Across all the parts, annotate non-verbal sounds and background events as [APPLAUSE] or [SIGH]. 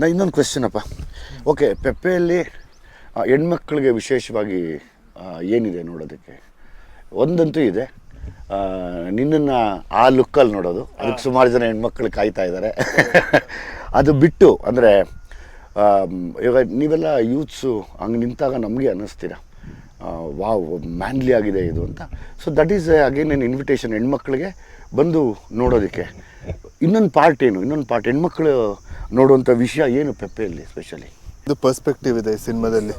ನಾ ಇನ್ನೊಂದು ಕ್ವೆಶನ್ ಅಪ್ಪ. ಓಕೆ ಪೆಪ್ಪೆಯಲ್ಲಿ ಹೆಣ್ಮಕ್ಳಿಗೆ ವಿಶೇಷವಾಗಿ ಏನಿದೆ ನೋಡೋದಕ್ಕೆ? ಒಂದಂತೂ ಇದೆ. ನಿನ್ನನ್ನು ಆ ಲುಕ್ಕಲ್ಲಿ ನೋಡೋದು. ಅದಕ್ಕೆ ಸುಮಾರು ಜನ ಹೆಣ್ಮಕ್ಳು ಕಾಯ್ತಾ ಇದ್ದಾರೆ ಅದು ಬಿಟ್ಟು ಅಂದರೆ ಇವಾಗ ನೀವೆಲ್ಲ ಯೂತ್ಸು ಹಂಗೆ ನಿಂತಾಗ ನಮಗೆ ಅನ್ನಿಸ್ತೀರ? ವಾವ್ ಮ್ಯಾನ್ಲಿ ಆಗಿದೆ ಇದು ಅಂತ. ಸೊ ದಟ್ ಈಸ್ ಅಗೇನ್ ಏನು ಇನ್ವಿಟೇಷನ್ ಹೆಣ್ಮಕ್ಳಿಗೆ ಬಂದು ನೋಡೋದಕ್ಕೆ. ಇನ್ನೊಂದು ಪಾರ್ಟ್ ಏನು? ಇನ್ನೊಂದು ಪಾರ್ಟ್ ಹೆಣ್ಮಕ್ಳು ನೋಡುವಂಥ ವಿಷಯ ಏನು ಪೆಪ್ಪೆಯಲ್ಲಿ ಸ್ಪೆಷಲಿ ಇದು ಪರ್ಸ್ಪೆಕ್ಟಿವ್ ಇದೆ ಈ ಸಿನಿಮಾದಲ್ಲಿ.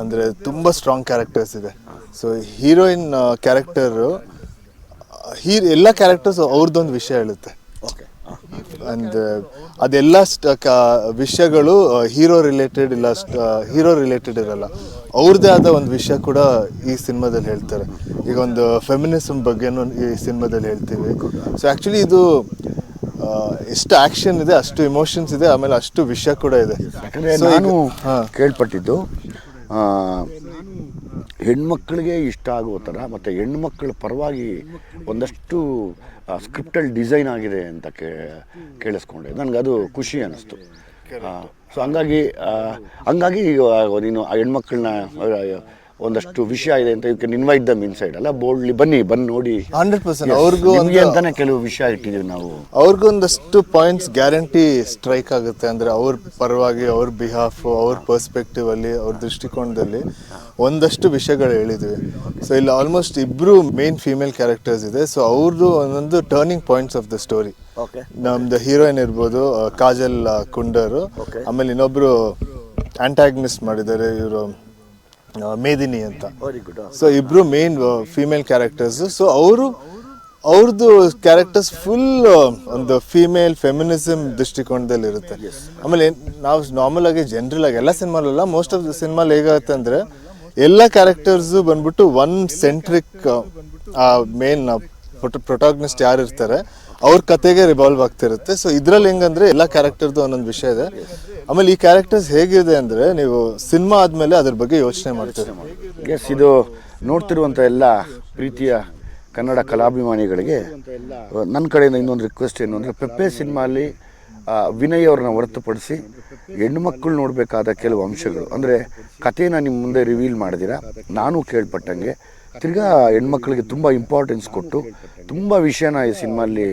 ಅಂದರೆ ತುಂಬ ಸ್ಟ್ರಾಂಗ್ ಕ್ಯಾರೆಕ್ಟರ್ಸ್ ಇದೆ. ಸೊ ಹೀರೋಯಿನ್ ಕ್ಯಾರೆಕ್ಟರು ಹೀರ್ ಎಲ್ಲ ಕ್ಯಾರೆಕ್ಟರ್ಸ್ ಅವ್ರದ್ದೊಂದು ವಿಷಯ ಹೇಳುತ್ತೆ. ಓಕೆ ಅಂಡ್ ಅದೆಲ್ಲ ವಿಷಯಗಳು ಹೀರೋ ರಿಲೇಟೆಡ್ ಇಲ್ಲ ಹೀರೋ ರಿಲೇಟೆಡ್ ಇರಲ್ಲ. ಅವ್ರದ್ದೇ ಆದ ಒಂದು ವಿಷಯ ಕೂಡ ಈ ಸಿನಿಮಾದಲ್ಲಿ ಹೇಳ್ತಾರೆ. ಈಗ ಒಂದು ಫೆಮಿನಿಸಮ್ ಬಗ್ಗೆನೂ ಈ ಸಿನಿಮಾದಲ್ಲಿ ಹೇಳ್ತೀವಿ. ಸೊ ಆ್ಯಕ್ಚುಲಿ ಇದು ಎಷ್ಟು ಆಕ್ಷನ್ ಇದೆ ಅಷ್ಟು ಇಮೋಷನ್ಸ್ ಇದೆ ಆಮೇಲೆ ಅಷ್ಟು ವಿಷಯ ಕೂಡ ಇದೆ. ಯಾಕಂದರೆ ನಾನು. ಕೇಳ್ಪಟ್ಟಿದ್ದು ಹೆಣ್ಮಕ್ಳಿಗೆ ಇಷ್ಟ ಆಗುವ ಥರ ಮತ್ತು ಹೆಣ್ಮಕ್ಳ ಪರವಾಗಿ ಒಂದಷ್ಟು ಸ್ಕ್ರಿಪ್ಟಲ್ ಡಿಸೈನ್ ಆಗಿದೆ ಅಂತ ಕೇ ಕೇಳಿಸ್ಕೊಂಡೆ. ನನಗೆ ಅದು ಖುಷಿ ಅನ್ನಿಸ್ತು. ಸೊ ಹಂಗಾಗಿ ಹಂಗಾಗಿ ನೀನು ಆ ಹೆಣ್ಮಕ್ಳನ್ನ ಒಂದಷ್ಟು ವಿಷಯ ಇದೆ ಅಂತ you can invite mean inside ಅಲ್ಲ? ಬೋಲ್ಡ್ಲಿ ಬನ್ನಿ ಬಂದು ನೋಡಿ. ಹಂಡ್ರೆಡ್ ಪರ್ಸೆಂಟ್ ಅವ್ರಿಗೂ ನಿಮಗೆ ಅಂತಾನೆ ಕೆಲವು ವಿಷಯ ಇಟ್ಟಿದ್ದೀವಿ ನಾವು. ಅವ್ರಿಗೊಂದಷ್ಟು ಪಾಯಿಂಟ್ಸ್ ಗ್ಯಾರಂಟಿ ಸ್ಟ್ರೈಕ್ ಆಗುತ್ತೆ ಅಂದರೆ ಅವ್ರ ಪರವಾಗಿ ಅವ್ರ ಬಿಹಾಫ್ ಅವ್ರ ಪರ್ಸ್ಪೆಕ್ಟಿವ್ ಅಲ್ಲಿ ಅವ್ರ ದೃಷ್ಟಿಕೋನದಲ್ಲಿ ಒಂದಷ್ಟು ವಿಷಯಗಳು ಹೇಳಿದ್ವಿ. ಸೊ ಇಲ್ಲಿ ಆಲ್ಮೋಸ್ಟ್ ಇಬ್ರು ಮೇನ್ ಫೀಮೇಲ್ ಕ್ಯಾರೆಕ್ಟರ್ಸ್ ಇದೆ. ಸೊ ಅವ್ರದ್ದು ಒಂದೊಂದು turning points of the story ನಮ್ದು ಹೀರೋಯಿನ್ ಇರ್ಬೋದು ಕಾಜಲ್ ಕುಂಡರು. ಆಮೇಲೆ ಇನ್ನೊಬ್ರು ಆಂಟಾಗ್ನಿಸ್ಟ್ ಮಾಡಿದ್ದಾರೆ ಇವರು ಮೇದಿನಿ ಅಂತ. ಸೊ ಇಬ್ರು ಮೇನ್ ಫೀಮೇಲ್ ಕ್ಯಾರೆಕ್ಟರ್ಸ್ ಸೊ ಅವರು ಅವ್ರದ್ದು ಕ್ಯಾರೆಕ್ಟರ್ಸ್ ಫುಲ್ ಒಂದು ಫೀಮೇಲ್ ಫೆಮಿನಿಸಮ್ ದೃಷ್ಟಿಕೋನದಲ್ಲಿ ಇರುತ್ತೆ. ಆಮೇಲೆ ನಾವು ನಾರ್ಮಲ್ ಆಗಿ ಜನರಲ್ ಆಗಿ ಎಲ್ಲ ಸಿನಿಮಾಲಲ್ಲ ಮೋಸ್ಟ್ ಆಫ್ ದ ಸಿನಿಮಾಲ್ ಹೇಗಾಗುತ್ತೆ ಅಂದರೆ ಎಲ್ಲ ಕ್ಯಾರೆಕ್ಟರ್ಸು ಬಂದ್ಬಿಟ್ಟು ಒನ್ ಸೆಂಟ್ರಿಕ್ ಮೇನ್ ಪ್ರೊಟಾಗ್ನಿಸ್ಟ್ ಯಾರು ಇರ್ತಾರೆ ಅವ್ರ ಕತೆಗೆ ರಿವಾಲ್ವ್ ಆಗ್ತಿರುತ್ತೆ. ಸೊ ಇದ್ರಲ್ಲಿ ಹೆಂಗಂದ್ರೆ ಎಲ್ಲ ಕ್ಯಾರೆಕ್ಟರ್ದು ಒಂದೊಂದು ವಿಷಯ ಇದೆ. ಆಮೇಲೆ ಈ ಕ್ಯಾರೆಕ್ಟರ್ಸ್ ಹೇಗಿದೆ ಅಂದ್ರೆ ನೀವು ಸಿನಿಮಾ ಆದ್ಮೇಲೆ ಅದ್ರ ಬಗ್ಗೆ ಯೋಚನೆ ಮಾಡ್ತೀರಿ? ಎಸ್ ಇದು ನೋಡ್ತಿರುವಂಥ ಎಲ್ಲ ಪ್ರೀತಿಯ ಕನ್ನಡ ಕಲಾಭಿಮಾನಿಗಳಿಗೆ ನನ್ನ ಕಡೆಯಿಂದ ಇನ್ನೊಂದು ರಿಕ್ವೆಸ್ಟ್ ಏನು ಅಂದರೆ ಪೆಪ್ಪೆ ಸಿನಿಮಾಲಿ ವಿನಯ್ ಅವ್ರನ್ನ ಹೊರತುಪಡಿಸಿ ಹೆಣ್ಮಕ್ಳು ನೋಡಬೇಕಾದ ಕೆಲವು ಅಂಶಗಳು. ಅಂದರೆ, ಕಥೆನ ನಿಮ್ಮ ಮುಂದೆ ರಿವೀಲ್ ಮಾಡಿದಿರ? ನಾನು ಕೇಳ್ಪಟ್ಟಂಗೆ ತಿರ್ಗಾ ಹೆಣ್ಮಕ್ಳಿಗೆ ತುಂಬ ಇಂಪಾರ್ಟೆನ್ಸ್ ಕೊಟ್ಟು ತುಂಬ ವಿಷಯನ ಈ ಸಿನಿಮಾಲ್ಲಿ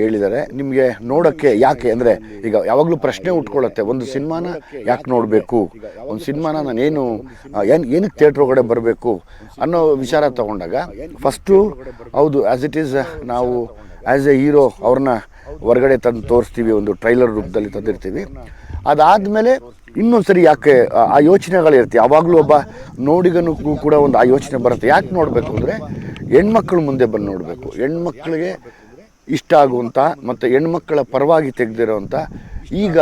ಹೇಳಿದ್ದಾರೆ. ನಿಮಗೆ ನೋಡೋಕ್ಕೆ ಯಾಕೆ, ಅಂದರೆ ಈಗ ಯಾವಾಗಲೂ ಪ್ರಶ್ನೆ ಉಟ್ಕೊಳ್ಳುತ್ತೆ ಒಂದು ಸಿನಿಮಾನ ಯಾಕೆ ನೋಡಬೇಕು? ಒಂದು ಸಿನಿಮಾನ ನಾನೇನು ಏನು, ಏನಕ್ಕೆ ಥಿಯೇಟ್ರ್ ಒಳಗಡೆ ಬರಬೇಕು ಅನ್ನೋ ವಿಚಾರ ತಗೊಂಡಾಗ ಫಸ್ಟು ಹೌದು ಆ್ಯಸ್ ಇಟ್ ಈಸ್ ನಾವು ಆ್ಯಸ್ ಎ ಹೀರೋ ಅವ್ರನ್ನ ಹೊರಗಡೆ ತಂದು ತೋರಿಸ್ತೀವಿ, ಒಂದು ಟ್ರೈಲರ್ ರೂಪದಲ್ಲಿ ತಂದಿರ್ತೀವಿ. ಅದಾದಮೇಲೆ ಇನ್ನೊಂದು ಸರಿ ಯಾಕೆ, ಆ- ಯೋಚನೆಗಳಿರುತ್ತೆ ಯಾವಾಗಲೂ ಒಬ್ಬ ನೋಡಿಗನು ಕೂಡ ಒಂದು ಆ ಯೋಚನೆ ಬರುತ್ತೆ. ಯಾಕೆ ನೋಡಬೇಕು ಅಂದರೆ ಹೆಣ್ಮಕ್ಳು ಮುಂದೆ ಬಂದು ನೋಡಬೇಕು. ಹೆಣ್ಮಕ್ಳಿಗೆ ಇಷ್ಟ ಆಗುವಂಥ ಮತ್ತು ಹೆಣ್ಮಕ್ಳ ಪರವಾಗಿ ತೆಗೆದಿರೋವಂಥ ಈಗ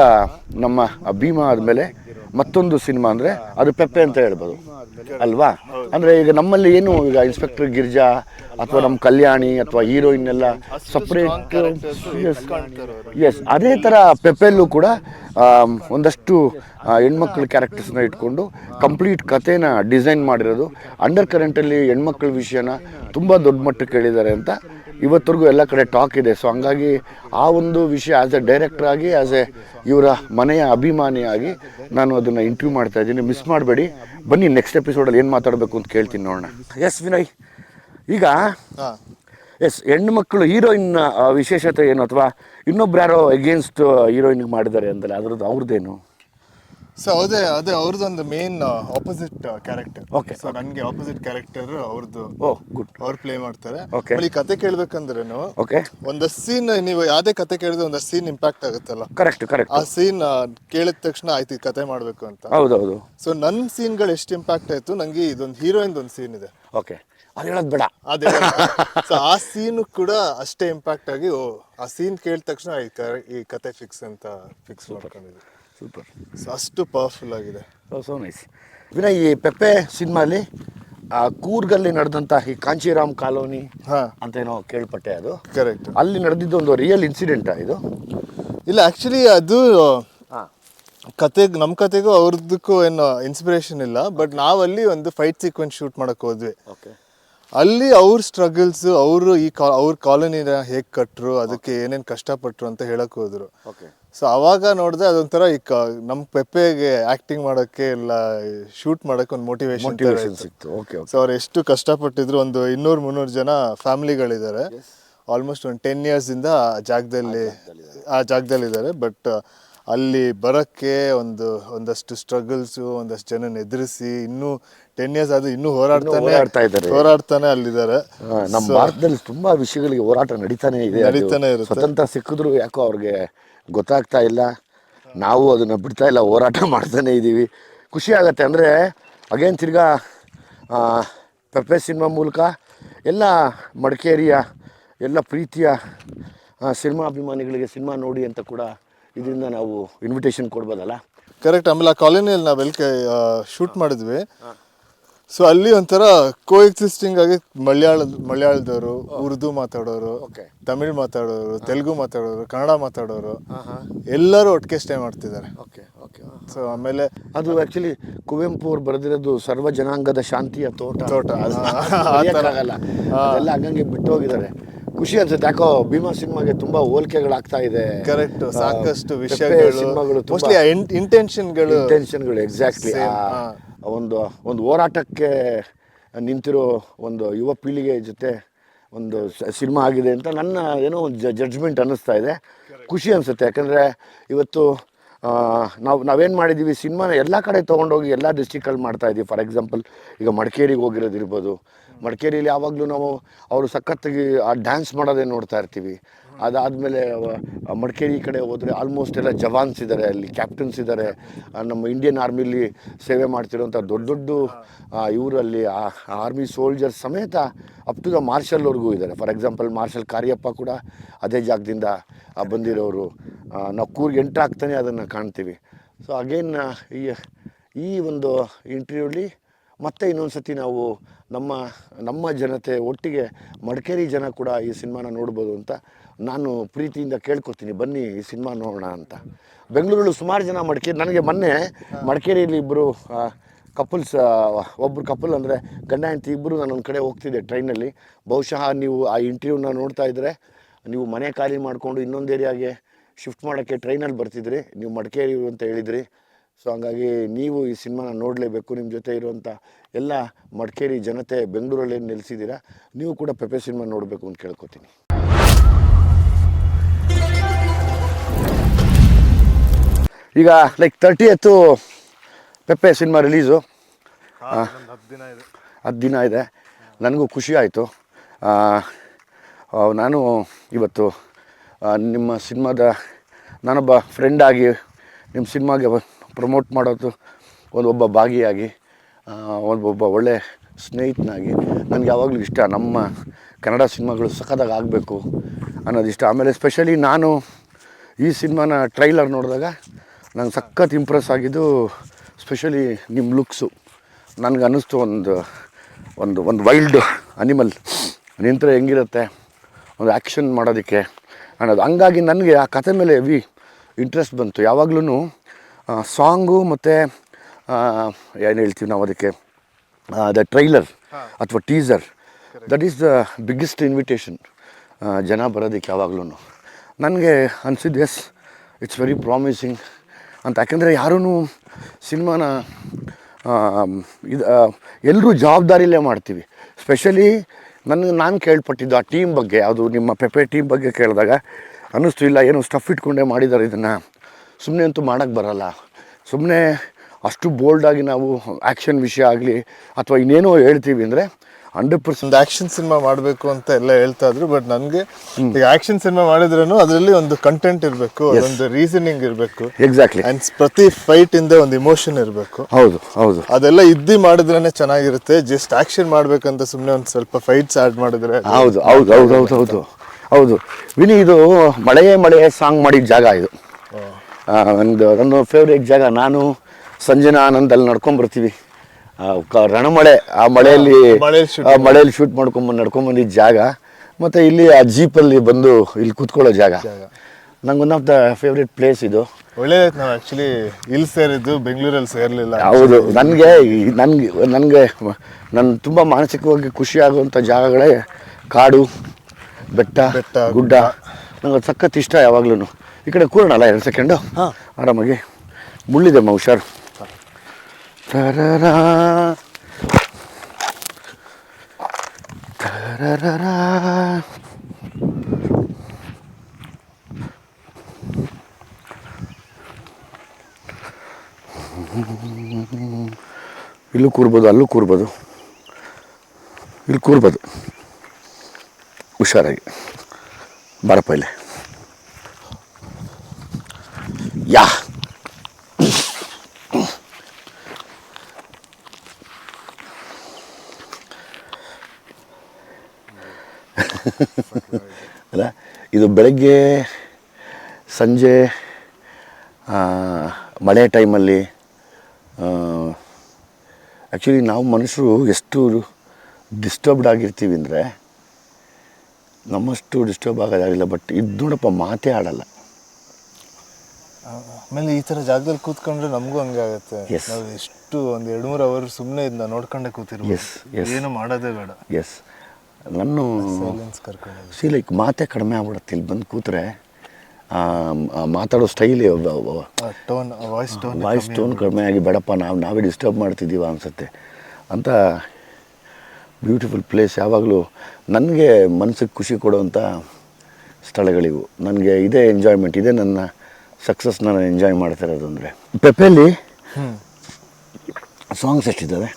ನಮ್ಮ ಭೀಮ ಆದಮೇಲೆ ಮತ್ತೊಂದು ಸಿನಿಮಾ ಅಂದರೆ ಅದು ಪೆಪ್ಪೆ ಅಂತ ಹೇಳ್ಬೋದು. ಅಲ್ವಾ? ಅಂದರೆ ಈಗ ನಮ್ಮಲ್ಲಿ ಏನು ಈಗ ಇನ್ಸ್ಪೆಕ್ಟರ್ ಗಿರ್ಜಾ ಅಥವಾ ನಮ್ಮ ಕಲ್ಯಾಣಿ ಅಥವಾ ಹೀರೋಯಿನ್ ಎಲ್ಲ ಸಪ್ರೇಟ್ ಎಸ್ ಅದೇ ಥರ ಪೆಪ್ಪೆಲ್ಲೂ ಕೂಡ ಒಂದಷ್ಟು ಹೆಣ್ಮಕ್ಳ ಕ್ಯಾರೆಕ್ಟರ್ಸ್ನ ಇಟ್ಕೊಂಡು ಕಂಪ್ಲೀಟ್ ಕಥೆನ ಡಿಸೈನ್ ಮಾಡಿರೋದು. ಅಂಡರ್ ಕರೆಂಟಲ್ಲಿ ಹೆಣ್ಮಕ್ಳ ವಿಷಯನ ತುಂಬ ದೊಡ್ಡ ಮಟ್ಟಕ್ಕೆ ಹೇಳಿದ್ದಾರೆ ಅಂತ ಇವತ್ತರೆಗೂ ಎಲ್ಲ ಕಡೆ ಟಾಕ್ ಇದೆ. ಸೊ ಹಂಗಾಗಿ ಆ ಒಂದು ವಿಷಯ ಆ್ಯಸ್ ಎ ಡೈರೆಕ್ಟರ್ ಆಗಿ ಆ್ಯಸ್ ಎ ಇವರ ಮನೆಯ ಅಭಿಮಾನಿಯಾಗಿ ನಾನು ಅದನ್ನು ಇಂಟರ್ವ್ಯೂ ಮಾಡ್ತಾ ಇದ್ದೀನಿ. ಮಿಸ್ ಮಾಡಬೇಡಿ. ಬನ್ನಿ ನೆಕ್ಸ್ಟ್ ಎಪಿಸೋಡಲ್ಲಿ ಏನು ಮಾತಾಡಬೇಕು ಅಂತ ಕೇಳ್ತೀನಿ ನೋಡೋಣ. ಎಸ್ ವಿನಯ್. ಈಗ ಎಸ್ ಹೆಣ್ಣು ಮಕ್ಕಳು ಹೀರೋಯಿನ್ ವಿಶೇಷತೆ ಏನು? ಅಥವಾ ಇನ್ನೊಬ್ರು ಯಾರೋ ಎಗೇನ್ಸ್ಟ್ ಹೀರೋಯಿನ್ಗೆ ಮಾಡಿದ್ದಾರೆ ಅಂದರೆ ಅದ್ರದ್ದು ಅವ್ರದ್ದೇನು? ಸೊ ಅದೇ ಅದೇ ಅವ್ರದ್ದೊಂದು main opposite character Okay. So ನನಗೆ ಆಪೋಸಿಟ್ ಕ್ಯಾರೆಕ್ಟರ್ ಅವ್ರದ್ದು ಓ ಗುಡ್ ಅವ್ರು ಪ್ಲೇ ಮಾಡ್ತಾರೆ. Okay. ಆಮೇಲೆ ಈ ಕತೆ ಕೇಳ್ಬೇಕಂದ್ರೇನು ಓಕೆ ಒಂದಷ್ಟು ಸೀನ್ ನೀವು ಯಾವ್ದೇ ಕತೆ ಕೇಳಿದ್ರೆ ಒಂದಷ್ಟು ಸೀನ್ ಇಂಪ್ಯಾಕ್ಟ್ ಆಗುತ್ತಲ್ಲ. ಕರೆಕ್ಟ್ ಕರೆಕ್ಟ್ ಆ ಸೀನ್ ಕೇಳಿದ ತಕ್ಷಣ ಆಯ್ತು ಈ ಕತೆ ಮಾಡಬೇಕು ಅಂತ. ಹೌದೌದು. ಸೊ ನನ್ನ ಸೀನ್ಗಳು ಎಷ್ಟು ಇಂಪ್ಯಾಕ್ಟ್ ಆಯ್ತು ನಂಗೆ ಇದೊಂದು ಹೀರೋಯಿನ್ ಒಂದು ಸೀನ್ ಇದೆ. ಓಕೆ ಅದು ಹೇಳೋದು ಬೇಡ. ಅದೇ ಸೊ ಆ ಸೀನು ಕೂಡ ಅಷ್ಟೇ ಇಂಪ್ಯಾಕ್ಟ್ ಆಗಿ ಓ ಆ ಸೀನ್ ಕೇಳಿದ ತಕ್ಷಣ ಈ ಕ- ಈ ಕತೆ ಫಿಕ್ಸ್ ಅಂತ ಫಿಕ್ಸ್ ಮಾಡ್ಕೊಂಡಿದ್ದೆ ಸೂಪರ್ ಅಷ್ಟು ಪವರ್ಫುಲ್ ಆಗಿದೆ. ಸೊ ನೈಸ್ ವಿನಯ್ ಈ ಪೆಪ್ಪೆ ಸಿನಿಮಾಲಿ ಕೂರ್ಗಲ್ಲಿ ನಡೆದಂಥ ಈ ಕಾಂಚಿರಾಮ್ ಕಾಲೋನಿ ಹಾ. ಅಂತ ಏನೋ ಕೇಳ್ಪಟ್ಟೆ ಅದು. ಕರೆಕ್ಟ್ ಅಲ್ಲಿ ನಡೆದಿದ್ದು ಒಂದು ರಿಯಲ್ ಇನ್ಸಿಡೆಂಟ್ ಇದು? ಇಲ್ಲ ಆ್ಯಕ್ಚುಲಿ ಅದು ಹಾಂ. ಕತೆಗ್ ನಮ್ಮ ಕತೆಗೂ ಅವ್ರದಕ್ಕೂ ಏನು ಇನ್ಸ್ಪಿರೇಷನ್ ಇಲ್ಲ ಬಟ್ ನಾವಲ್ಲಿ ಒಂದು ಫೈಟ್ ಸೀಕ್ವೆನ್ಸ್ ಶೂಟ್ ಮಾಡೋಕ್ಕೆ ಹೋದ್ವಿ. ಓಕೆ ಅಲ್ಲಿ ಅವ್ರ ಸ್ಟ್ರಗಲ್ಸ್ ಅವರು ಈ ಕಾ ಅವ್ರ ಕಾಲೋನಿನ ಹೇಗೆ ಕಟ್ಟರು ಅದಕ್ಕೆ ಏನೇನು ಕಷ್ಟಪಟ್ಟರು ಅಂತ ಹೇಳಕ್ ಹೋದ್ರು. ಓಕೆ ಸೊ ಅವಾಗ ನೋಡಿದೆ ಅದೊಂಥರ ಈ ಕ ನಮ್ಮ ಪೆಪ್ಪೆಗೆ ಆಕ್ಟಿಂಗ್ ಮಾಡೋಕ್ಕೆ ಇಲ್ಲ ಶೂಟ್ ಮಾಡೋಕ್ಕೆ ಒಂದು ಮೋಟಿವೇಶನ್ ಮೋಟಿವೇಶನ್ ಸಿಕ್ತು. ಓಕೆ ಸೊ ಅವ್ರು ಎಷ್ಟು ಕಷ್ಟಪಟ್ಟಿದ್ರು ಒಂದು ಇನ್ನೂರು ಮುನ್ನೂರು ಜನ ಫ್ಯಾಮಿಲಿಗಳಿದ್ದಾರೆ. ಆಲ್ಮೋಸ್ಟ್ ಒಂದು ಟೆನ್ ಇಯರ್ಸಿಂದ ಆ ಜಾಗದಲ್ಲಿ ಆ ಜಾಗದಲ್ಲಿದ್ದಾರೆ. ಬಟ್ ಅಲ್ಲಿ ಬರೋಕ್ಕೆ ಒಂದು ಒಂದಷ್ಟು ಸ್ಟ್ರಗಲ್ಸು ಒಂದಷ್ಟು ಜನನ ಎದುರಿಸಿ ಇನ್ನೂ ಟೆನ್ ಇಯರ್ಸ್ ಅದು ಇನ್ನೂ ಹೋರಾಡ್ತಾನೆ. ಹೋರಾಡ್ತಾ ಇದ್ದಾರೆ. ಹೋರಾಡ್ತಾನೆ ಅಲ್ಲಿದ್ದಾರೆ. ಆ, ನಮ್ಮ ಭಾರತದಲ್ಲಿ ತುಂಬಾ ವಿಷಯಗಳಿಗೆ ಹೋರಾಟ ನಡೀತಾನೆ ಇದೆ. ಅದು ನಡೀತಾನೆ ಇರುತ್ತೆ. ಸ್ವತಂತ್ರ ಸಿಕ್ಕಿದ್ರು ಯಾಕೋ ಅವ್ರಿಗೆ ಗೊತ್ತಾಗ್ತಾ ಇಲ್ಲ. ನಾವು ಅದನ್ನ ಬಿಡ್ತಾ ಇಲ್ಲ ಹೋರಾಟ [LAUGHS] ಮಾಡ್ತಾನೆ ಇದ್ದೀವಿ ಖುಷಿ ಆಗತ್ತೆ ಅಂದರೆ ಅಗೇನ್ ತಿರ್ಗಾ ಆ, ಪೆಪ್ಪೆ ಸಿನಿಮಾ ಮೂಲಕ ಎಲ್ಲ ಮಡಿಕೇರಿಯ ಎಲ್ಲ ಪ್ರೀತಿಯ ಸಿನಿಮಾ ಅಭಿಮಾನಿಗಳಿಗೆ ಸಿನಿಮಾ ನೋಡಿ ಅಂತ ಕೂಡ ಇದರಿಂದ ನಾವು ಇನ್ವಿಟೇಷನ್ ಕೊಡ್ಬೋದಲ್ಲ? ಕರೆಕ್ಟ್ ಆಮೇಲೆ ಆ ಕಾಲೋನಿಯಲ್ಲಿ ನಾವು ಎಲ್ಲಿ ಶೂಟ್ ಮಾಡಿದ್ವಿ. ಸೊ ಅಲ್ಲಿ ಒಂಥರ ಕೋ ಎಕ್ಸಿಸ್ಟಿಂಗ್ ಆಗಿ ಮಲಯಾಳ ಮಲಯಾಳದವರು ಉರ್ದು ಮಾತಾಡೋರು. ತಮಿಳ್ ಮಾತಾಡೋರು ತೆಲುಗು ಮಾತಾಡೋರು ಕನ್ನಡ ಮಾತಾಡೋರು ಎಲ್ಲರೂ ಒಟ್ಟಿಗೆ ಸ್ಟೇ ಮಾಡ್ತಿದ್ದಾರೆ. ಓಕೆ ಓಕೆ ಸೊ ಆಮೇಲೆ ಅದು ಆಕ್ಚುಲಿ ಕುವೆಂಪು ಅವ್ರು ಬರೆದಿರೋದು ಸರ್ವ ಜನಾಂಗದ ಶಾಂತಿಯ ತೋಟ. ತೋಟ. ಅದೆಲ್ಲ ಹಂಗಂಗೆ ಬಿಟ್ಟು ಹೋಗಿದ್ದಾರೆ ಖುಷಿ ಅನ್ಸುತ್ತೆ. ಯಾಕೋ ಭೀಮಾ ಸಿನಿಮಾಗೆ ತುಂಬಾ ಹೋಲಿಕೆಗಳಾಗ್ತಾ ಇದೆ. ಕರೆಕ್ಟ್ ಸಾಕಷ್ಟು ವಿಷಯಗಳು ಇಂಟೆನ್ಷನ್ಗಳು ಇಂಟೆನ್ಷನ್ಗಳು ಎಕ್ಸಾಕ್ಟ್ಲಿ. ಒಂದು ಒಂದು ಹೋರಾಟಕ್ಕೆ ನಿಂತಿರೋ ಒಂದು ಯುವ ಪೀಳಿಗೆ ಜೊತೆ ಒಂದು ಸಿನಿಮಾ ಆಗಿದೆ ಅಂತ ನನ್ನ ಏನೋ ಒಂದು ಜಡ್ಜ್ಮೆಂಟ್ ಅನ್ನಿಸ್ತಾ ಇದೆ. ಖುಷಿ ಅನಿಸುತ್ತೆ. ಯಾಕಂದರೆ ಇವತ್ತು ನಾವು, ನಾವೇನು ಮಾಡಿದ್ದೀವಿ ಸಿನಿಮಾನ ಎಲ್ಲ ಕಡೆ ತೊಗೊಂಡೋಗಿ ಎಲ್ಲ ಡಿಸ್ಟಿಕಲ್ಲಿ ಮಾಡ್ತಾ ಇದ್ದೀವಿ ಫಾರ್ ಎಕ್ಸಾಂಪಲ್ ಈಗ ಮಡಿಕೇರಿಗೆ ಹೋಗಿರೋದಿರ್ಬೋದು. ಮಡಿಕೇರಿಯಲ್ಲಿ ಯಾವಾಗಲೂ ನಾವು ಅವರು ಸಖತ್ತಾಗಿ ಆ ಡ್ಯಾನ್ಸ್ ಮಾಡೋದೇ ನೋಡ್ತಾ ಇರ್ತೀವಿ. ಅದಾದಮೇಲೆ ಮಡಿಕೇರಿ ಕಡೆ ಹೋದರೆ ಆಲ್ಮೋಸ್ಟ್ ಎಲ್ಲ ಜವಾನ್ಸ್ ಇದ್ದಾರೆ ಅಲ್ಲಿ ಕ್ಯಾಪ್ಟನ್ಸ್ ಇದ್ದಾರೆ ನಮ್ಮ ಇಂಡಿಯನ್ ಆರ್ಮಿಲಿ ಸೇವೆ ಮಾಡ್ತಿರೋಂಥ ದೊಡ್ಡ ದೊಡ್ಡ ಇವರಲ್ಲಿ ಆರ್ಮಿ ಸೋಲ್ಜರ್ಸ್ ಸಮೇತ ಅಪ್ ಟು ದ ಮಾರ್ಷಲ್ವರೆಗೂ ಇದ್ದಾರೆ ಫಾರ್ ಎಕ್ಸಾಂಪಲ್ ಮಾರ್ಷಲ್ ಕಾರ್ಯಪ್ಪ ಕೂಡ ಅದೇ ಜಾಗದಿಂದ ಬಂದಿರೋರು. ನಾವು ಕೂರ್ಗೆ ಎಂಟ್ರ್ ಆಗ್ತಾನೆ ಅದನ್ನು ಕಾಣ್ತೀವಿ. ಸೊ ಅಗೇನ್ ಈ ಈ ಒಂದು ಇಂಟರ್ವ್ಯೂಲಿ ಮತ್ತೆ ಇನ್ನೊಂದು ಸತಿ ನಾವು ನಮ್ಮ ನಮ್ಮ ಜನತೆ ಒಟ್ಟಿಗೆ ಮಡಿಕೇರಿ ಜನ ಕೂಡ ಈ ಸಿನಿಮಾನ ನೋಡ್ಬೋದು ಅಂತ ನಾನು ಪ್ರೀತಿಯಿಂದ ಕೇಳ್ಕೊತೀನಿ, ಬನ್ನಿ ಈ ಸಿನಿಮಾ ನೋಡೋಣ ಅಂತ. ಬೆಂಗಳೂರಲ್ಲಿ ಸುಮಾರು ಜನ ಮಡಿಕೇರಿ ನನಗೆ ಮೊನ್ನೆ ಮಡಿಕೇರಿಯಲ್ಲಿ ಇಬ್ಬರು ಕಪಲ್ಸ್ ಒಬ್ಬರು ಕಪಲ್ ಅಂದರೆ ಗಂಡ ಹೆಂಡತಿ ಇಬ್ಬರು ನಾನು ಒಂದು ಕಡೆ ಹೋಗ್ತಿದ್ದೆ ಟ್ರೈನಲ್ಲಿ. ಬಹುಶಃ ನೀವು ಆ ಇಂಟರ್ವ್ಯೂನ ನೋಡ್ತಾ ಇದ್ದರೆ ನೀವು ಮನೆ ಖಾಲಿ ಮಾಡಿಕೊಂಡು ಇನ್ನೊಂದು ಏರಿಯಾಗೆ ಶಿಫ್ಟ್ ಮಾಡೋಕ್ಕೆ ಟ್ರೈನಲ್ಲಿ ಬರ್ತಿದ್ರಿ. ನೀವು ಮಡಿಕೇರಿ ಅಂತ ಹೇಳಿದ್ರಿ. ಸೊ ಹಂಗಾಗಿ ನೀವು ಈ ಸಿನಿಮಾನ ನೋಡಲೇಬೇಕು ನಿಮ್ಮ ಜೊತೆ ಇರುವಂಥ ಎಲ್ಲ ಮಡಿಕೇರಿ ಜನತೆ ಬೆಂಗಳೂರಲ್ಲಿ ನೆಲೆಸಿದ್ದೀರಾ? ನೀವು ಕೂಡ ಪೆಪೆ ಸಿನಿಮಾ ನೋಡಬೇಕು ಅಂತ ಕೇಳ್ಕೊತೀನಿ. ಈಗ ಲೈಕ್ ತರ್ಟಿ ಎತ್ತು ಪೆಪ್ಪೆ ಸಿನಿಮಾ ರಿಲೀಸು ಹತ್ತು ದಿನ ಇದೆ. ನನಗೂ ಖುಷಿ ಆಯಿತು. ನಾನು ಇವತ್ತು ನಿಮ್ಮ ಸಿನಿಮಾದ ನಾನೊಬ್ಬ ಫ್ರೆಂಡ್ ಆಗಿ ನಿಮ್ಮ ಸಿನಿಮಾಗೆ ಪ್ರಮೋಟ್ ಮಾಡೋದು ಒಂದು ಒಬ್ಬ ಭಾಗಿಯಾಗಿ ಒಂದು ಒಬ್ಬ ಒಳ್ಳೆ ಸ್ನೇಹಿತನಾಗಿ. ನನಗೆ ಯಾವಾಗಲೂ ಇಷ್ಟ ನಮ್ಮ ಕನ್ನಡ ಸಿನಿಮಾಗಳು ಸಖತ್ತಾಗಿ ಆಗಬೇಕು ಅನ್ನೋದು ಇಷ್ಟ ಆಮೇಲೆ ಸ್ಪೆಷಲಿ ನಾನು ಈ ಸಿನಿಮಾನ ಟ್ರೈಲರ್ ನೋಡಿದಾಗ ನಂಗೆ ಸಖತ್ ಇಂಪ್ರೆಸ್ ಆಗಿದ್ದು ಸ್ಪೆಷಲಿ ನಿಮ್ಮ ಲುಕ್ಸು ನನಗೆ ಅನ್ನಿಸ್ತು ಒಂದು ಒಂದು ಒಂದು ವೈಲ್ಡ್ ಅನಿಮಲ್ ನಿಂತರೆ ಹೆಂಗಿರುತ್ತೆ? ಒಂದು ಆ್ಯಕ್ಷನ್ ಮಾಡೋದಕ್ಕೆ. ಅನ್ನೋದು ಹಂಗಾಗಿ ನನಗೆ ಆ ಕತೆ ಮೇಲೆ ಹೆವಿ ಇಂಟ್ರೆಸ್ಟ್ ಬಂತು. ಯಾವಾಗ್ಲೂ ಸಾಂಗು ಮತ್ತು ಏನು ಹೇಳ್ತೀವಿ ನಾವು ಅದಕ್ಕೆ? ದ ಟ್ರೈಲರ್ ಅಥವಾ teaser that is the biggest invitation ಜನ ಬರೋದಕ್ಕೆ ಯಾವಾಗ್ಲೂ ನನಗೆ ಅನಿಸಿದ್ದು ಎಸ್ ಇಟ್ಸ್ ವೆರಿ ಪ್ರಾಮಿಸಿಂಗ್ ಅಂತ. ಯಾಕಂದರೆ ಯಾರೂ ಸಿನಿಮಾನ ಇದು ಎಲ್ಲರೂ ಜವಾಬ್ದಾರಿಲೇ ಮಾಡ್ತೀವಿ. ಸ್ಪೆಷಲಿ ನನಗೆ ನಾನು ಕೇಳ್ಪಟ್ಟಿದ್ದು ಆ ಟೀಮ್ ಬಗ್ಗೆ, ಅದು ನಿಮ್ಮ ಪೆಪೆ ಟೀಮ್ ಬಗ್ಗೆ ಕೇಳಿದಾಗ, ಅನ್ನಿಸ್ತು, ಇಲ್ಲ, ಏನು ಸ್ಟಫ್ ಇಟ್ಕೊಂಡೇ ಮಾಡಿದ್ದಾರೆ ಇದನ್ನು. ಸುಮ್ಮನೆ ಅಂತೂ ಮಾಡೋಕ್ಕೆ ಬರಲ್ಲ. ಸುಮ್ಮನೆ ಅಷ್ಟು ಬೋಲ್ಡಾಗಿ ನಾವು ಆ್ಯಕ್ಷನ್ ವಿಷಯ ಆಗಲಿ, ಅಥವಾ ಇನ್ನೇನೋ ಹೇಳ್ತೀವಿ ಅಂದರೆ hundred percent action action cinema ಮಾಡಬೇಕು ಅಂತ ಎಲ್ಲ ಹೇಳ್ತಾ ಇದ್ರು ಬಟ್ ನನಗೆ ಈಗ ಆಕ್ಷನ್ ಸಿನಿಮಾ ಮಾಡಿದ್ರೂ ಅದರಲ್ಲಿ ಒಂದು ಕಂಟೆಂಟ್ ಇರಬೇಕು ಒಂದು ರೀಸನಿಂಗ್ ಇರಬೇಕು. ಎಕ್ಸಾಕ್ಟ್ಲಿ ಅಂಡ್ ಪ್ರತಿ ಫೈಟ್ ಇಂದ ಒಂದು ಇಮೋಷನ್ ಇರಬೇಕು. ಹೌದು ಹೌದು. ಅದೆಲ್ಲ ಇದ್ದು ಮಾಡಿದ್ರೇನೆ ಚೆನ್ನಾಗಿರುತ್ತೆ ಜಸ್ಟ್ ಆಕ್ಷನ್ ಮಾಡಬೇಕಂತ ಸುಮ್ಮನೆ ಒಂದು ಸ್ವಲ್ಪ ಫೈಟ್ಸ್ ಆ್ಯಡ್ ಮಾಡಿದ್ರೆ ಹೌದು ಹೌದು ಹೌದು ಹೌದು ಹೌದು. ಹೌದು. ವಿನಿ ಇದು ಮಳೆಯೇ ಮಳೆಯೇ ಸಾಂಗ್ ಮಾಡಿದ ಜಾಗ ಇದು. ಒಂದು ನನ್ನ ಫೇವ್ರೇಟ್ ಜಾಗ ನಾನು ಸಂಜನಾ ಆನಂದ್ ಅಲ್ಲಿ ನಡ್ಕೊಂಡ್ ಬರ್ತೀವಿ. ಆ, ಕ- ರಣಮಳೆ ಆ ಮಳೆಯಲ್ಲಿ ಮಳೆಯಲ್ಲಿ shoot ಆ ಮಳೆಯಲ್ಲಿ ಶೂಟ್ ಮಾಡ್ಕೊಂಬಂದು ನಡ್ಕೊಂಬಂದಿದ್ದ ಜಾಗ. ಮತ್ತು ಇಲ್ಲಿ ಆ ಜೀಪಲ್ಲಿ ಬಂದು ಇಲ್ಲಿ ಕೂತ್ಕೊಳ್ಳೋ ಜಾಗ. ನಂಗೆ one of the favourite place ಇದು. ಒಳ್ಳೇದಾಯ್ತು ನಾವು ಆಕ್ಚುಲಿ ಇಲ್ಲಿ ಸೇರಿದ್ದು ಬೆಂಗಳೂರಲ್ಲಿ ಸೇರ್ಲಿಲ್ಲ. ಹೌದು. ನನಗೆ ನನಗೆ ನನಗೆ ನನ್ನ ತುಂಬ ಮಾನಸಿಕವಾಗಿ ಖುಷಿ ಆಗುವಂಥ ಜಾಗಗಳೇ ಕಾಡು ಬೆಟ್ಟ ಬೆಟ್ಟ, ಗುಡ್ಡ. ನಂಗೆ ಅದು ಸಖತ್ ಇಷ್ಟ ಯಾವಾಗ್ಲೂ ಈ ಕಡೆ ಕೂರೋಣಲ್ಲ ಎರಡು ಸೆಕೆಂಡು ಆರಾಮಾಗಿ. ಮುಳ್ಳಿದೆ ಹುಷಾರು. ತರರಾ ತರರರಾ. ಇಲ್ಲೂ ಕೂರ್ಬೋದು ಅಲ್ಲೂ ಕೂರ್ಬೋದು. ಇಲ್ಲಿ ಕೂರ್ಬೋದು. ಹುಷಾರಾಗಿ. ಬರಪ್ಪ ಇಲ್ಲಿ ಯಾ ಅಲ್ಲ ಇದು ಬೆಳಗ್ಗೆ ಸಂಜೆ ಮಳೆ ಟೈಮಲ್ಲಿ ಆ್ಯಕ್ಚುಲಿ ನಾವು ಮನುಷ್ಯರು ಎಷ್ಟು ಡಿಸ್ಟರ್ಬ್ಡ್ ಆಗಿರ್ತೀವಿ ಅಂದರೆ ನಮ್ಮಷ್ಟು ಡಿಸ್ಟರ್ಬ್ ಆಗೋದಾಗಿಲ್ಲ ಬಟ್ ಇದು ನೋಡಪ್ಪ ಮಾತೇ ಆಡಲ್ಲ. ಆಮೇಲೆ ಈ ಥರ ಜಾಗದಲ್ಲಿ ಕೂತ್ಕೊಂಡ್ರೆ ನಮಗೂ ಹಂಗೆ ಆಗುತ್ತೆ. ನಾವು ಎಷ್ಟು ಒಂದು ಎರಡು ಮೂರು ಅವರ್ ಸುಮ್ಮನೆ ಇದನ್ನ ನೋಡ್ಕೊಂಡೆ ಕೂತಿರ್ಬೋದು. ಏನು ಮಾಡೋದೇ ಬೇಡ. ಎಸ್ ಕರ್ಕೊಂಡು ಸಿ ಲೈಕ್ ಮಾತೇ ಕಡಿಮೆ ಆಗ್ಬಿಡುತ್ತೆ. ಇಲ್ಲಿ ಬಂದು ಕೂತ್ರೆ ಮಾತಾಡೋ style tone voice tone voice tone ಕಡಿಮೆ ಆಗಿ ಬೇಡಪ್ಪ ನಾವು ನಾವೇ ಡಿಸ್ಟರ್ಬ್ ಮಾಡ್ತಿದ್ದೀವ ಅನಿಸುತ್ತೆ. ಅಂತ ಬ್ಯೂಟಿಫುಲ್ ಪ್ಲೇಸ್ ಯಾವಾಗಲೂ ನನಗೆ ಮನಸ್ಸಿಗೆ ಖುಷಿ ಕೊಡುವಂಥ ಸ್ಥಳಗಳಿವು. ನನಗೆ ಇದೇ ಎಂಜಾಯ್ಮೆಂಟ್ ಇದೇ ನನ್ನ ಸಕ್ಸಸ್ನ ನಾನು ಎಂಜಾಯ್ ಮಾಡ್ತಾ ಇರೋದು ಅಂದರೆ. ಪೆಪೆಲಿ ಸಾಂಗ್ಸ್ ಎಷ್ಟಿದ್ದಾವೆ?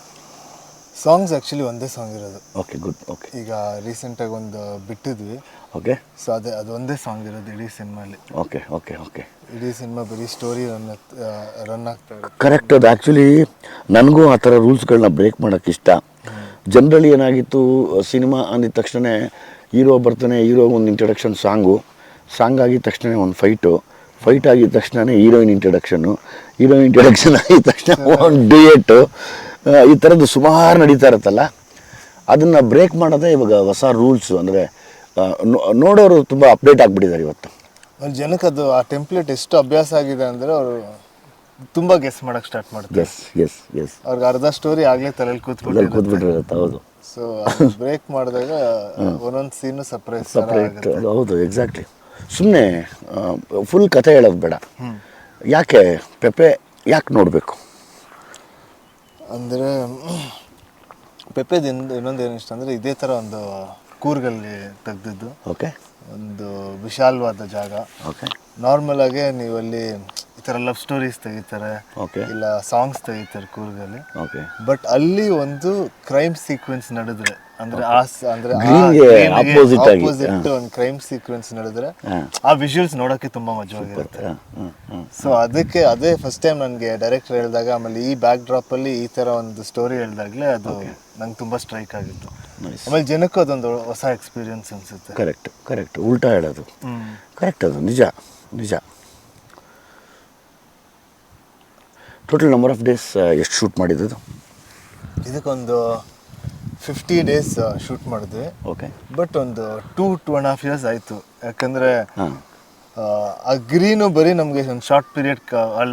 ಸಾಂಗ್ಸ್ ಆ್ಯಕ್ಚುಲಿ ಒಂದೇ ಸಾಂಗ್ ಇರೋದು. ಓಕೆ ಗುಡ್ ಓಕೆ ಈಗ ರೀಸೆಂಟಾಗಿ ಒಂದು ಬಿಟ್ಟಿದ್ವಿ. ಓಕೆ ಸೊ ಅದೇ ಅದು ಒಂದೇ ಸಾಂಗ್ ಇರೋದು ಇಡೀ ಸಿನಿಮಾಲಿ. ಓಕೆ ಓಕೆ ಓಕೆ ಇಡೀ ಸಿನಿಮಾ ಬರೀ ಸ್ಟೋರಿ ರನ್ ರನ್ ಆಗ್ತಾ ಇರುತ್ತೆ. ಕರೆಕ್ಟ್ ಅದು ಆ್ಯಕ್ಚುಲಿ ನನಗೂ ಆ ಥರ ರೂಲ್ಸ್ಗಳನ್ನ ಬ್ರೇಕ್ ಮಾಡೋಕ್ಕೆ ಇಷ್ಟ. ಜನರಲಿ ಏನಾಗಿತ್ತು ಸಿನಿಮಾ ಅಂದಿದ ತಕ್ಷಣ ಹೀರೋ ಬರ್ತಾನೆ ಹೀರೋ ಒಂದು ಇಂಟ್ರಡಕ್ಷನ್ ಸಾಂಗು ಸಾಂಗ್ ಆಗಿದ ತಕ್ಷಣ ಒಂದು ಫೈಟು ಫೈಟ್ ಆಗಿದ ತಕ್ಷಣ ಹೀರೋಯಿನ್ ಇಂಟ್ರಡಕ್ಷನು ಹೀರೋಯಿನ್ ಇಂಟ್ರಡಕ್ಷನ್ ಆಗಿದ ತಕ್ಷಣ ಒಂದು ಡಿಯೇಟು ಈ ಥರದ್ದು ಸುಮಾರು ನಡೀತಾ ಇರುತ್ತಲ್ಲ ಅದನ್ನು ಬ್ರೇಕ್ ಮಾಡೋದೇ ಇವಾಗ ಹೊಸ ರೂಲ್ಸು ಅಂದರೆ ನೋಡೋರು ತುಂಬ ಅಪ್ಡೇಟ್ ಆಗಿಬಿಟ್ಟಿದ್ದಾರೆ ಇವತ್ತು. ಅವ್ರ ಜನಕ್ಕೆ ಅದು ಆ ಟೆಂಪ್ಲೇಟ್ ಎಷ್ಟು ಅಭ್ಯಾಸ ಆಗಿದೆ ಅಂದರೆ ಅವರು ತುಂಬ ಗೆಸ್ ಮಾಡೋಕ್ಕೆ ಸ್ಟಾರ್ಟ್ ಮಾಡ್ತಾರೆ. ಎಸ್ ಎಸ್ ಎಸ್ ಅವ್ರಿಗೆ ಅರ್ಧ ಸ್ಟೋರಿ ಆಗಲೇ ತಲೆಯಲ್ಲಿ ಕೂತ್ಬಿಟ್ಟು ಕೂತ್ಬಿಟ್ಟಿರುತ್ತೆ ಹೌದು. ಸೊ ಬ್ರೇಕ್ ಮಾಡಿದಾಗ ಒಂದೊಂದು ಸೀನು ಸಪ್ರೇಟ್ ಸಪ್ರೇಟ್ ಹೌದು ಎಕ್ಸಾಕ್ಟ್ಲಿ ಸುಮ್ಮನೆ ಫುಲ್ ಕಥೆ ಹೇಳೋದು ಬೇಡ. ಯಾಕೆ ಪೆಪೆ ಯಾಕೆ ನೋಡಬೇಕು? ಅಂದ್ರೆ ಪೆಪ್ಪೆದಿಂದ ಇನ್ನೊಂದು ಏನು ಇಷ್ಟ ಅಂದರೆ ಇದೇ ಥರ ಒಂದು ಕೂರ್ಗಲ್ಲಿ ತೆಗೆದಿದ್ದು. ಓಕೆ ಒಂದು ವಿಶಾಲವಾದ ಜಾಗ. ಓಕೆ ನಾರ್ಮಲ್ ಆಗಿ ನೀವು ಅಲ್ಲಿ ಈ ಥರ ಲವ್ ಸ್ಟೋರೀಸ್ ತೆಗಿತಾರೆ. ಓಕೆ ಇಲ್ಲ ಸಾಂಗ್ಸ್ ತೆಗಿತಾರೆ ಕೂರ್ಗಲ್ಲಿ. ಓಕೆ ಬಟ್ ಅಲ್ಲಿ ಒಂದು ಕ್ರೈಮ್ ಸೀಕ್ವೆನ್ಸ್ ನಡೆದ್ರೆ ಅಂದ್ರೆ ಆ ಸ- ಅಂದ್ರೆ Green ಗೆ opposite ಆಗಿ, ಒಂದು ಕ್ರೈಮ್ ಸೀಕ್ವೆನ್ಸ್ ನಡೆದ್ರೆ ಆ ವಿಜುವಲ್ಸ್ ನೋಡಕ್ಕೆ ತುಂಬಾ ಮಜವಾಗಿರುತ್ತೆ. ಹಾಂ ಹಾಂ ಹಾಂ. ಸೊ ಅದಕ್ಕೆ ಅದೇ ಫಸ್ಟ್ ಟೈಮ್ ನನಗೆ ಡೈರೆಕ್ಟರ್ ಹೇಳಿದಾಗ ಆಮೇಲೆ ಈ ಬ್ಯಾಕ್ ಡ್ರಾಪ್ ಅಲ್ಲಿ ಈ ತರ ಒಂದು ಸ್ಟೋರಿ ಹೇಳಿದಾಗ್ಲೇ ಅದು ನಂಗೆ ತುಂಬಾ ಸ್ಟ್ರೈಕ್ ಆಗಿತ್ತು. Nice. ಆಮೇಲೆ ಜನಕ್ಕೂ ಅದೊಂದು ಹೊಸ ಎಕ್ಸ್ಪೀರಿಯನ್ಸ್ ಅನ್ಸುತ್ತೆ. ಕರೆಕ್ಟ್ ಕರೆಕ್ಟ್ ಉಲ್ಟಾ ಹೇಳೋದು. ಕರೆಕ್ಟ್ ಅದು. ನಿಜ ನಿಜ. ಟೋಟಲ್ ನಂಬರ್ ಆಫ್ ಡೇಸ್ ಎಷ್ಟು ಶೂಟ್ ಮಾಡಿದ್ದು ಇದಕ್ಕೊಂದು ಫಿಫ್ಟಿ ಡೇಸ್ ಶೂಟ್ ಮಾಡಿದ್ವಿ. ಓಕೆ ಬಟ್ ಒಂದು two two and half years ಆಯಿತು. ಯಾಕಂದರೆ ಆ ಗ್ರೀನು ಬರೀ ನಮಗೆ ಒಂದು ಶಾರ್ಟ್ ಪೀರಿಯಡ್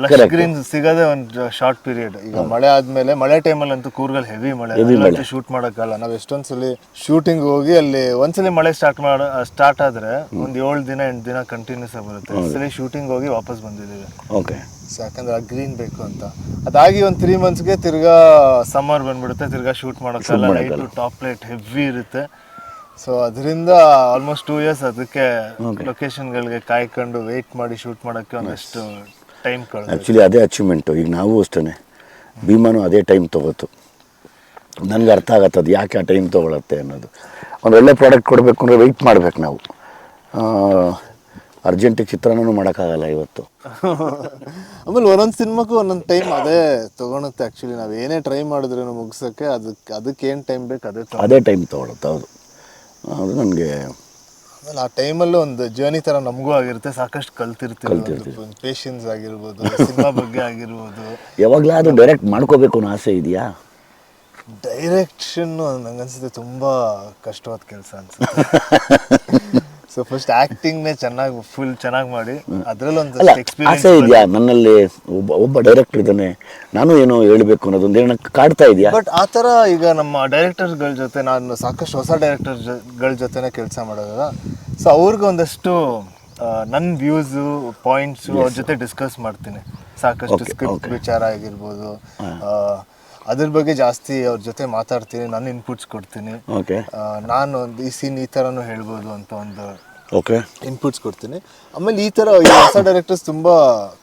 ಲಶ್. ಗ್ರೀನ್ ಸಿಗೋದೇ ಒಂದು ಶಾರ್ಟ್ ಪೀರಿಯಡ್ ಈಗ ಮಳೆ ಆದ್ಮೇಲೆ ಮಳೆ ಟೈಮಲ್ಲಿ ಅಂತೂ ಕೂರ್ಗಲ್ ಹೆವಿ ಮಳೆ. ಶೂಟ್ ಮಾಡೋಕ್ಕಲ್ಲ. ನಾವು ಎಷ್ಟೊಂದ್ಸಲಿ ಶೂಟಿಂಗ್ ಹೋಗಿ ಅಲ್ಲಿ ಒಂದ್ಸಲಿ ಮಳೆ ಸ್ಟಾರ್ಟ್ ಮಾಡ ಸ್ಟಾರ್ಟ್ ಆದ್ರೆ ಒಂದು ಏಳು ದಿನ ಎಂಟು ದಿನ ಕಂಟಿನ್ಯೂಸ್ ಆಗಿ ಬರುತ್ತೆ. ಒಂದ್ಸಲಿ ಶೂಟಿಂಗ್ ಹೋಗಿ ವಾಪಸ್ ಬಂದಿದ್ದೀವಿ. ಓಕೆ ಯಾಕಂದ್ರೆ ಆ ಗ್ರೀನ್ ಬೇಕು ಅಂತ. ಅದಾಗಿ ಒಂದು ತ್ರೀ ಮಂತ್ಸ್ಗೆ ತಿರ್ಗಾ ಸಮ್ಮರ್ ಬಂದ್ಬಿಡುತ್ತೆ. ತಿರ್ಗಾ ಶೂಟ್ ಮಾಡೋಕ್ಕಲ್ಲ. ಮಾಡಕ್ಕಲ್ಲ. ನೈಟು ಟಾಪ್ ಲೈಟ್ ಹೆವಿ ಇರುತ್ತೆ. ಸೊ ಅದರಿಂದ ಆಲ್ಮೋಸ್ಟ್ ಟೂ ಇಯರ್ಸ್ ಅದಕ್ಕೆ ಲೊಕೇಶನ್ಗಳಿಗೆ ಕಾಯ್ಕೊಂಡು ವೆಯ್ಟ್ ಮಾಡಿ ಶೂಟ್ ಮಾಡೋಕ್ಕೆ ಒಂದಷ್ಟು ಟೈಮ್ ಕಳೆದು ಆ್ಯಕ್ಚುಲಿ ಅದೇ ಅಚೀವ್ಮೆಂಟು ಈಗ ನಾವು ಅಷ್ಟೇ ಭೀಮಾನು ಅದೇ ಟೈಮ್ ತೊಗೋತು. ನನಗೆ ಅರ್ಥ ಆಗತ್ತೆ ಅದು ಯಾಕೆ ಆ ಟೈಮ್ ತೊಗೊಳತ್ತೆ ಅನ್ನೋದು. ಒಂದು ಒಳ್ಳೆ ಪ್ರಾಡಕ್ಟ್ ಕೊಡಬೇಕು ಅಂದರೆ ವೆಯ್ಟ್ ಮಾಡ್ಬೇಕು ನಾವು. ಅರ್ಜೆಂಟಿಗೆ ಚಿತ್ರಾನ್ನೂ ಮಾಡೋಕ್ಕಾಗಲ್ಲ ಇವತ್ತು. [LAUGHS] ಆಮೇಲೆ ಒಂದೊಂದು ಸಿನಿಮಾಕ್ಕೂ ಒಂದೊಂದು ಟೈಮ್ ಅದೇ ತೊಗೊಳುತ್ತೆ ಆ್ಯಕ್ಚುಲಿ ನಾವು ಏನೇ ಟ್ರೈ ಮಾಡಿದ್ರೂ ಮುಗಿಸೋಕ್ಕೆ ಅದಕ್ಕೆ ಅದಕ್ಕೆ ಏನು ಟೈಮ್ ಬೇಕು ಅದೇ ಅದೇ ಟೈಮ್ ತೊಗೊಳುತ್ತೆ ಹೌದು. ಅದು ನನಗೆ ಆಮೇಲೆ ಆ ಟೈಮಲ್ಲೂ ಒಂದು ಜರ್ನಿ ಥರ ನಮಗೂ ಆಗಿರುತ್ತೆ. ಸಾಕಷ್ಟು ಕಲ್ತಿರ್ತೀವಿ ಪೇಷನ್ಸ್ ಆಗಿರ್ಬೋದು ಸಿನಿಮಾ ಬಗ್ಗೆ ಆಗಿರ್ಬೋದು. ಯಾವಾಗಲಾದ್ರೂ ಡೈರೆಕ್ಟ್ ಮಾಡ್ಕೋಬೇಕು ಅನ್ನೋ ಆಸೆ ಇದೆಯಾ? ಡೈರೆಕ್ಷನ್ನು ನಂಗೆ ಅನ್ಸುತ್ತೆ ತುಂಬ ಕಷ್ಟವಾದ ಕೆಲಸ ಅನ್ಸುತ್ತೆ. [LAUGHS] ಸೊ ಫಸ್ಟ್ ಆಕ್ಟಿಂಗ್ನೇ ಚೆನ್ನಾಗಿ ಫುಲ್ ಚೆನ್ನಾಗಿ ಮಾಡಿ ಅದರಲ್ಲಿ ಒಂದು ಎಕ್ಸ್ಪೀರಿಯನ್ಸ್ ಆಸೆ ಇದೆಯಾ? ನನ್ನಲ್ಲಿ ಒಬ್ಬ ಒಬ್ಬ ಡೈರೆಕ್ಟರ್ ಇದ್ದಾನೆ ನಾನು ಏನೋ ಹೇಳಬೇಕು ಅನ್ನೋದೊಂದು ಏನೋ ಕಾಡ್ತಾ ಇದೆಯಾ? ಬಟ್ ಆ ಥರ ಈಗ ನಮ್ಮ ಡೈರೆಕ್ಟರ್ಸ್ಗಳ ಜೊತೆ ನಾನು ಸಾಕಷ್ಟು ಹೊಸ ಡೈರೆಕ್ಟರ್ಗಳ ಜೊತೆನೇ ಕೆಲಸ ಮಾಡೋದಲ್ಲ. ಸೊ ಅವ್ರಿಗೆ ಒಂದಷ್ಟು ನನ್ನ ವ್ಯೂಸು ಪಾಯಿಂಟ್ಸು ಅವ್ರ ಜೊತೆ ಡಿಸ್ಕಸ್ ಮಾಡ್ತೀನಿ. ಸಾಕಷ್ಟು ಸ್ಕ್ರಿಪ್ಟ್. ವಿಚಾರ ಆಗಿರ್ಬೋದು ಅದ್ರ ಬಗ್ಗೆ ಜಾಸ್ತಿ ಅವ್ರ ಜೊತೆ ಮಾತಾಡ್ತೀನಿ ನಾನು ಇನ್ಪುಟ್ಸ್ ಕೊಡ್ತೀನಿ. ಓಕೆ ನಾನು ಒಂದು ಈ ಸೀನ್ ಈ ಥರನೂ ಹೇಳ್ಬೋದು ಅಂತ ಒಂದು ಓಕೆ ಇನ್ಪುಟ್ಸ್ ಕೊಡ್ತೀನಿ. ಆಮೇಲೆ ಈ ಥರ ಈ ಹೊಸ ಡೈರೆಕ್ಟರ್ಸ್ ತುಂಬ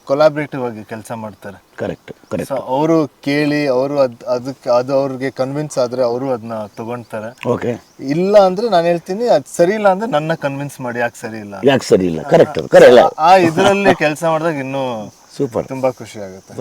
ಕೊಲಾಬ್ರೇಟಿವ್ ಆಗಿ ಕೆಲಸ ಮಾಡ್ತಾರೆ. ಕರೆಕ್ಟ್ ಕರೆಕ್ಟ್ ಅವರು ಕೇಳಿ ಅವರು ಅದ್ ಅದಕ್ಕೆ ಅದು ಅವ್ರಿಗೆ ಕನ್ವಿನ್ಸ್ ಆದ್ರೆ ಅವರು ಅದನ್ನ ತಗೊಂತಾರೆ. ಓಕೆ ಇಲ್ಲ ಅಂದ್ರೆ ನಾನು ಹೇಳ್ತೀನಿ ಅದು ಸರಿ ಇಲ್ಲ ಅಂದ್ರೆ ನನ್ನ ಕನ್ವಿನ್ಸ್ ಮಾಡಿ ಯಾಕೆ ಸರಿ ಇಲ್ಲ? ಯಾಕೆ ಸರಿ ಇಲ್ಲ? ಕರೆಕ್ಟ್ ಕರೆಕ್ಟ್ ಆ ಇದರಲ್ಲಿ ಕೆಲಸ ಮಾಡಿದಾಗ ಇನ್ನೂ ಸೂಪರ್ ತುಂಬಾ ಖುಷಿ ಆಗುತ್ತೆ.